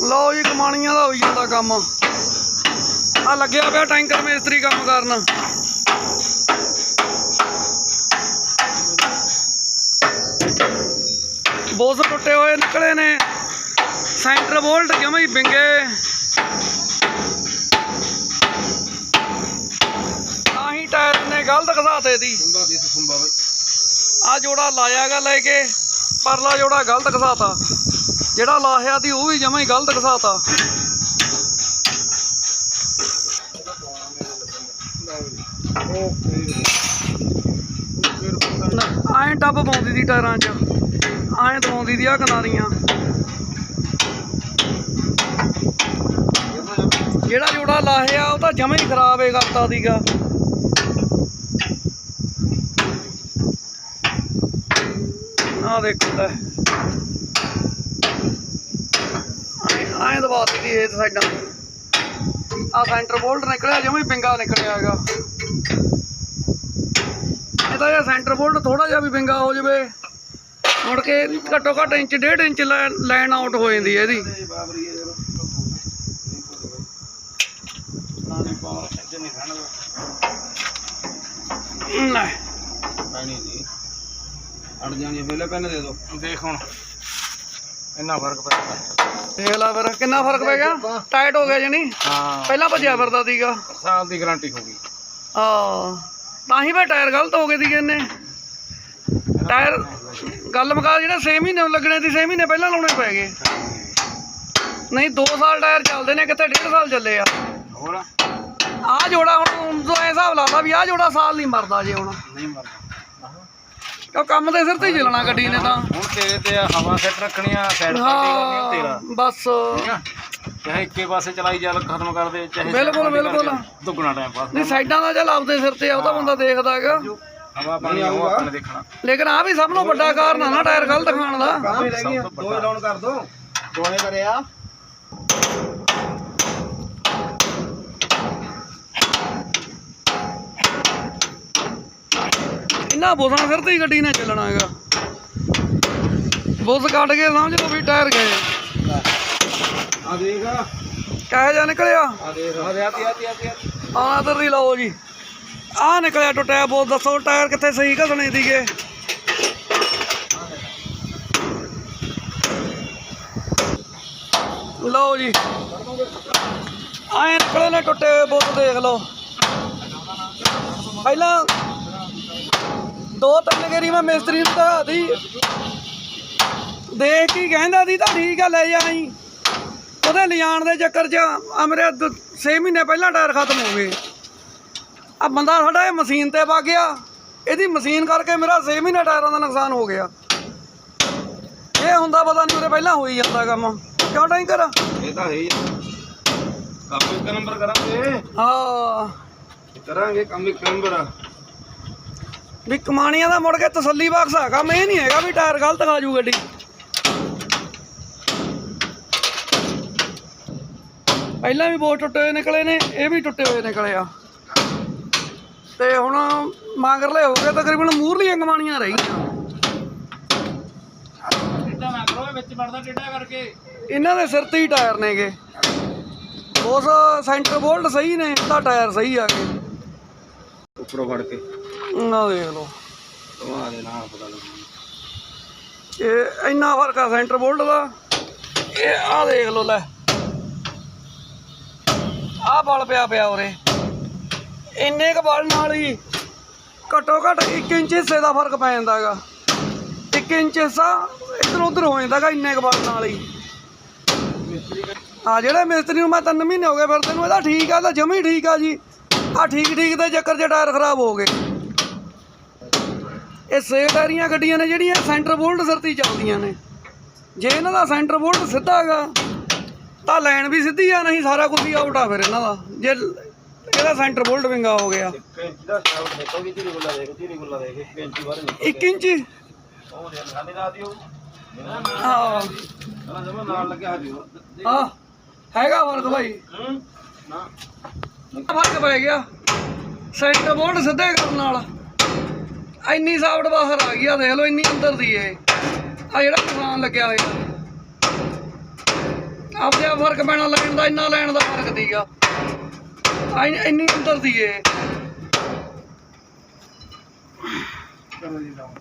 ਲਓ ਜੀ ਕਮਾਣੀਆਂ ਦਾ ਹੋਈ ਜਾਂਦਾ ਕੰਮ। ਆ ਲੱਗਿਆ ਪਿਆ ਟੈਂਕਰ ਮੇਸਤਰੀ ਕੰਮ ਕਰਨ। ਬੋਸ ਟੁੱਟੇ ਹੋਏ ਨਿਕਲੇ ਨੇ। ਸੈਂਟਰ ਵੋਲਟ ਜਮਾ ਹੀ ਵਿੰਗੇ ਤਾਂ ਹੀ ਟਾਇਰ ਨੇ ਗਲਤ ਘਸਾਤੇ ਦੀ ਆ ਜੋੜਾ ਲਾਇਆਗਾ ਲੈ ਕੇ। ਪਰਲਾ ਜੋੜਾ ਗਲਤ ਘਸਾਤਾ ਜਿਹੜਾ ਲਾਹਿਆ ਸੀ ਉਹ ਵੀ ਜਮਾ ਹੀ ਗਲਤ ਘਸਾਤਾ ਓਕੇ ਫਿਰ ਟੱਬ ਪਾਉਂਦੀ ਸੀ ਟਾਇਰਾਂ 'ਚ। ਆਏ ਦਵਾਉਂਦੀ ਦੀ ਆ ਕਿਨਾਰੀਆਂ। ਜਿਹੜਾ ਜੋੜਾ ਲਾਹਿਆ ਉਹ ਤਾਂ ਜਮਾ ਹੀ ਖਰਾਬ ਏ ਕਰਤਾ ਸੀਗਾ। ਆ ਦੇਖੋ ਲੈ। ਐਂ ਦਵਾ ਦਿੱਤੀ ਇਹ ਸਾਈਡਾਂ ਆ ਸੈਂਟਰ ਬੋਲਟ ਨਿਕਲਿਆ ਜਮਾ ਹੀ ਪਿੰਗਾ ਨਿਕਲਿਆ ਹੈਗਾ। ਇਹ ਤਾਂ ਇਹ ਸੈਂਟਰ ਬੋਲਟ ਥੋੜਾ ਜਿਹਾ ਵੀ ਵਿੰਗਾ ਹੋ ਜਾਵੇ। ਮੁੜ ਕੇ ਘੱਟੋ ਘੱਟ ਇੰਚ ਡੇਢ ਇੰਚ ਲਾਈਨ ਆਊਟ ਹੋ ਜਾਂਦੀ ਹੈ ਇਹਦੀ। ਨਹੀਂ। ਨਹੀਂ ਪਾਣੀ ਜੀ ਅੜ ਜਾਣੀ ਵੇਲੇ ਪੈਨ ਦੇ ਦੋ ਦੇਖ ਹੁਣ। ਇੰਨਾ ਫ਼ਰਕ ਪੈਂਦਾ ਦੇਖ ਲਾ ਫਿਰ ਕਿੰਨਾ ਫ਼ਰਕ ਪੈ ਗਿਆ? ਟਾਈਟ ਹੋ ਗਿਆ ਜਣੀ ਹਾਂ। ਪਹਿਲਾਂ ਭੱਜਿਆ ਫਿਰਦਾ ਸੀਗਾ। ਸਾਲ ਦੀ ਗਾਰੰਟੀ ਹੋਗੀ ਆ ਤਾਂ ਹੀ ਵੇ ਟਾਇਰ ਗਲਤ ਹੋ ਗਏ ਸੀਗੇ ਇਹਨੇ ਟਾਇਰ ਗੱਲ ਮੁਕਾ ਜਿਹੜਾ 6 ਮਹੀਨੇ ਲੱਗਣੇ ਸੀ 6 ਮਹੀਨੇ ਪਹਿਲਾਂ ਲਾਉਣੇ ਪੈ ਗਏ। ਨਹੀਂ 2 ਸਾਲ ਟਾਇਰ ਚੱਲਦੇ ਨੇ ਕਿੱਥੇ 1.5 ਸਾਲ ਚੱਲੇ ਆ। ਹੋਰ? ਆ ਜੋੜਾ ਹੁਣ ਤੋਂ ਐ ਹਿਸਾਬ ਲਾਦਾ ਵੀ ਆ ਜੋੜਾ ਸਾਲ ਨਹੀਂ ਮਰਦਾ ਜੇ ਹੁਣ। ਨਹੀਂ ਮਰਦਾ। ਕਿਉਂ ਕੰਮ ਦੇ ਸਿਰ ਤੇ ਹੀ ਚੱਲਣਾ ਗੱਡੀ ਨੇ ਤਾਂ। ਹੁਣ ਤੇਰੇ ਤੇ ਆ ਹਵਾ ਸੈੱਟ ਰੱਖਣੀ ਆ ਸਾਈਡ ਤੇ ਕਰਨੀ ਆ ਤੇਰਾ। ਹਾਂ ਬਸ। ਠੀਕ ਆ? ਚਾਹੇ ਇੱਕੇ ਪਾਸੇ ਚਲਾਈ ਚੱਲ ਖਤਮ ਕਰ ਦੇ ਚਾਹੇ ਬਿਲਕੁਲ, ਕਰ ਬਿਲਕੁਲ। ਦੁੱਗਣਾ ਟਾਈਮ ਪਾਸ ਨਹੀਂ ਸਾਈਡਾਂ ਦਾ ਚੱਲ ਆਪਦੇ ਸਿਰ ਤੇ ਆ ਉਹਦਾ ਬੰਦਾ ਦੇਖਦਾ ਹੈਗਾ। ਹਵਾ ਪਾਣੀ ਉਹ ਆਪਾਂ ਨੇ ਦੇਖਣਾ। ਲੇਕਿਨ ਆ ਵੀ ਸਭ ਤੋਂ ਵੱਡਾ ਕਾਰਨ ਆ ਨਾ ਟਾਇਰ ਗਲਤ ਖਾਣ ਦਾ। ਕਾਫੀ ਰਹਿ ਗਈਆਂ ਦੋਏ ਲਾਉਣ ਕਰ ਦੋ। ਦੋਏ ਕਰਿਆ। ਇੰਨਾ ਬੋਸਾਂ ਸਿਰ ਤੇ ਹੀ ਗੱਡੀ ਨੇ ਚੱਲਣਾ ਹੈਗਾ। ਬੋਸ ਕੱਢ ਕੇ ਸਮਝ ਲਓ ਵੀ ਟਾਇਰ ਗਏ। ਆ ਦੇਖ। ਆ ਕਹੇ ਜਾ ਨਿਕਲਿਆ? ਦੇਖ। ਆ ਦੇ ਆਤੀ ਆਤੀ ਆਤੀ ਆਹ ਇਧਰ ਦੀ ਲਓ ਜੀ। ਆਹ ਨਿਕਲਿਆ ਟੁੱਟਿਆ ਬੋਸ ਦੱਸੋ ਟਾਇਰ ਕਿੱਥੇ ਸਹੀ ਘਸਣੇ ਸੀਗੇ? ਲਓ ਜੀ। ਆਏ ਨਿਕਲੇ ਨੇ ਟੁੱਟੇ ਬੋਸ ਦੇਖ ਲਓ। ਪਹਿਲਾਂ ਦੋ ਤਿੰਨ ਗੇਰੀ ਮੈਂ ਮਿਸਤਰੀ ਨੂੰ ਦਿਖਾਤੀ ਦੇਖ ਕੇ ਕਹਿੰਦਾ ਸੀ ਤਾਂ ਠੀਕ ਆ ਲੈ ਜਾਈ ਉਹਦੇ ਲਿਜਾਣ ਦੇ ਚੱਕਰ 'ਚ ਆ ਮੇਰੇ 6 ਮਹੀਨੇ ਪਹਿਲਾਂ ਟਾਇਰ ਖਤਮ ਹੋ ਗਏ। ਆ ਬੰਦਾ ਸਾਡਾ ਇਹ ਮਸ਼ੀਨ ਤੇ ਵਗ ਗਿਆ। ਇਹਦੀ ਮਸ਼ੀਨ ਕਰਕੇ ਮੇਰਾ 6 ਮਹੀਨੇ ਟਾਇਰਾਂ ਦਾ ਨੁਕਸਾਨ ਹੋ ਗਿਆ। ਇਹ ਹੁੰਦਾ ਪਤਾ ਨਹੀਂ ਉਹਦੇ ਪਹਿਲਾਂ ਹੋਈ ਜਾਂਦਾ ਕੰਮ। ਕਿਉਂ ਟੈਂਕਰ ਇਹ ਤਾਂ ਹੈ ਹੀ ਕੰਮ ਇੱਕ ਨੰਬਰ ਕਰਾਂਗੇ। ਹਾਂ। ਕਰਾਂਗੇ ਕੰਮ ਇੱਕ ਨੰਬਰ। ਵੀ ਕਮਾਣੀਆਂ ਦਾ ਮੁੜ ਕੇ ਤਸੱਲੀ ਬਖਸ਼ ਆ ਕੰਮ ਇਹ ਨਹੀਂ ਹੈਗਾ ਵੀ ਟਾਇਰ ਗਲਤ ਖਾ ਜੂ ਗੱਡੀ। ਪਹਿਲਾਂ ਵੀ ਬਹੁਤ ਟੁੱਟੇ ਹੋਏ ਨਿਕਲੇ ਨੇ ਇਹ ਵੀ ਟੁੱਟੇ ਹੋਏ ਨਿਕਲੇ ਆ। ਤੇ ਹੁਣ ਮਾਂਗਰਲੇ ਹੋ ਗਏ ਤਕਰੀਬਨ ਮੂਰਲੀਆਂ ਕਮਾਣੀਆਂ ਰਹਿ ਗਈਆਂ ਵਿੱਚ ਵੜਦਾ ਟਿੱਡਾ ਕਰਕੇ। ਇਹਨਾਂ ਦੇ ਸਿਰ ਤੇ ਹੀ ਟਾਇਰ ਨੇਗੇ। ਉਸ ਸੈਂਟਰ ਬੋਲਟ ਸਹੀ ਨੇ ਤਾਂ ਟਾਇਰ ਸਹੀ ਆ ਗਏ। ਉੱਪਰੋਂ ਫੜ ਕੇ। ਨਾ ਦੇਖ ਲਓ। ਦਵਾ ਦੇ ਨਾ ਪਤਾ ਲੱਗ ਇਹ ਇੰਨਾ ਫ਼ਰਕ ਆ ਸੈਂਟਰ ਬੋਲਟ ਦਾ। ਇਹ ਆ ਦੇਖ ਲਓ ਲੈ। ਆ ਬਲ ਪਿਆ ਪਿਆ ਉਰੇ। ਇੰਨੇ ਕ ਬਲ ਨਾਲ ਹੀ ਘੱਟੋ ਘੱਟ 1 ਇੰਚ ਹਿੱਸੇ ਦਾ ਫ਼ਰਕ ਪੈ ਜਾਂਦਾ ਹੈਗਾ। 1 ਇੰਚ ਹਿੱਸਾ ਇੱਧਰ ਉਧਰ ਹੋ ਜਾਂਦਾ ਹੈਗਾ ਇੰਨੇ ਕ ਬਲ ਨਾਲ ਹੀ। ਆ ਜਿਹੜੇ ਮਿਸਤਰੀ ਨੂੰ ਮੈਂ ਤਿੰਨ ਮਹੀਨੇ ਹੋ ਗਏ ਫਿਰ ਤੈਨੂੰ ਇਹਦਾ ਠੀਕ ਆ ਤਾਂ ਜਮੀ ਠੀਕ ਆ ਜੀ। ਆ ਠੀਕ ਠੀਕ ਦੇ ਚੱਕਰ 'ਚ ਟਾਇਰ ਖਰਾਬ ਹੋ ਗਏ। ਇਹ ਸੇ ਟਾਇਰੀਆਂ ਗੱਡੀਆਂ ਨੇ ਜਿਹੜੀਆਂ ਸੈਂਟਰ ਬੋਲਟ ਸਿਰ ਤੇ ਚੱਲਦੀਆਂ ਨੇ। ਜੇ ਇਹਨਾਂ ਦਾ ਸੈਂਟਰ ਬੋਲਟ ਸਿੱਧਾ ਹੈਗਾ ਤਾਂ ਲਾਈਨ ਵੀ ਸਿੱਧੀ ਆ ਨਹੀਂ ਸਾਰਾ ਕੁਝ ਹੀ ਆਊਟ ਆ ਫਿਰ ਇਹਨਾਂ ਦਾ। ਜੇ ਇਹਦਾ ਸੈਂਟਰ ਬੋਲਟ ਵਿੰਗਾ ਹੋ ਗਿਆ। ਇੱਕ ਇੰਚ ਦਾ ਸ਼ਾਟ ਦੇਖੋਗੇ ਤੇਰੀ ਗੁੱਲਾ ਦੇਖ ਤੇਰੀ ਗੁੱਲਾ ਦੇਖ ਇੱਕ ਇੰਚ ਬਾਹਰ ਨਿਕਲ 1 ਇੰਚ? ਸਾਡੇ ਹਾਂ ਹਾਂ ਹੈਗਾ ਫ਼ਰਕ ਭਾਈ ਨਾ। ਫ਼ਰਕ ਪੈ ਗਿਆ। ਸੈਂਟਰ ਬੋਲਟ ਸਿੱਧੇ ਕਰਨ ਨਾਲ। ਇੰਨੀ ਸਾਫਟ ਬਾਹਰ ਆ ਗਈ ਆ, ਦੇਖ ਲਓ ਇੰਨੀ ਅੰਦਰ ਦੀ ਇਹ। ਆ ਜਿਹੜਾ ਕਿਸਾਨ ਲੱਗਿਆ ਹੋਇਆ। ਆਪਦੇ ਆਪ ਫ਼ਰਕ ਪੈਣਾ ਲੈਣ ਦਾ, ਇੰਨਾ ਲੈਣ ਦਾ ਫ਼ਰਕ ਦੀਗਾ ਆ ਇੰਨੀ ਅੰਦਰ ਦੀ ਏ ਚਲੋ ਜੀ ਲਾਓ